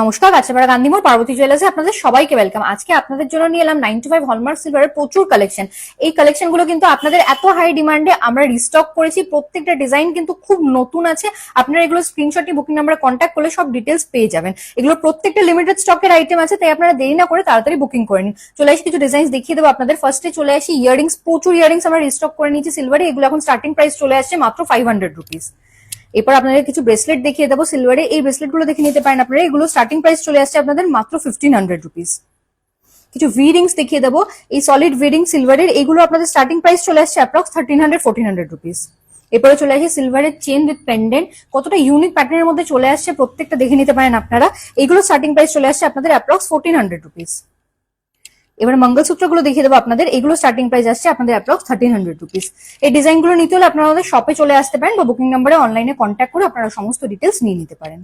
নমস্কার, গাছাপাড়া গান্ধীমোড় পার্বতী জুয়েলার্সে আপনাদের সবাইকে ওয়েলকাম আজকে আপনাদের জন্য নিয়ে এলাম নাইন টু ফাইভ হলমার্ক সিলভারের প্রচুর কালেকশন এই কালেকশনগুলো কিন্তু আপনাদের এত হাই ডিমান্ডে আমরা রিস্টক করেছি, প্রত্যেকটা ডিজাইন কিন্তু খুব নতুন আছে। আপনারা এগুলো স্ক্রিনশট নিয়ে বুকিং নাম্বারে কন্ট্যাক্ট করলে সব ডিটেলস পেয়ে যাবেন। এগুলো প্রত্যেকটা লিমিটেড স্টকের আইটেম আছে, তাই আপনারা দেরি না করে তাড়াতাড়ি বুকিং করে নিন। চলে আসি কিছু ডিজাইন দেখিয়ে দেবো আপনাদের। ফার্স্টে চলে আসি ইয়ারিংস প্রচুর ইয়ারিংস আমরা রিস্টক করে নিয়েছি সিলভারে এগুলো এখন স্টার্টিং প্রাইস চলে আসছে মাত্র ফাইভ হান্ড্রেড রুপিস এরপর আপনাদের কিছু ব্রেসলেট দেখিয়ে দেবো সিলভারে এই ব্রেসলেটগুলো দেখে নিতে পারেন আপনারা। এগুলো স্টার্টিং প্রাইস চলে আসছে আপনাদের মাত্র ফিফটিন হান্ড্রেড রুপিস কিছু ভি রিংস দেখিয়ে দেবো। এই সলিড ভি রিং সিলভারের এগুলো আপনাদের স্টার্টিং প্রাইস চলে আসছে approx thirteen hundred fourteen hundred rupees এরপরে চলে আসে সিলভারের চেন উইথ পেন্ডেন্ট কতটা ইউনিক প্যাটার্নের মধ্যে চলে আসছে প্রত্যেকটা দেখে নিতে পারেন আপনারা। এগুলো স্টার্টিং প্রাইস চলে আসছে আপনাদের অ্যাপ্রক্স ফোরটিন হান্ড্রেড রুপিস এবার মঙ্গলসূত্রগুলো দেখিয়ে দেবো আপনাদের। এগুলো স্টার্টিং প্রাইস আসছে আপনাদের অ্যাপ্রক্স থার্টিন হান্ড্রেড রুপিস এই ডিজাইনগুলো নিতে হলে আপনারা আমাদের শপে চলে আসতে পারেন বা বুকিং নাম্বারে অনলাইনে কন্ট্যাক্ট করে আপনারা সমস্ত ডিটেলস নিয়ে নিতে পারেন।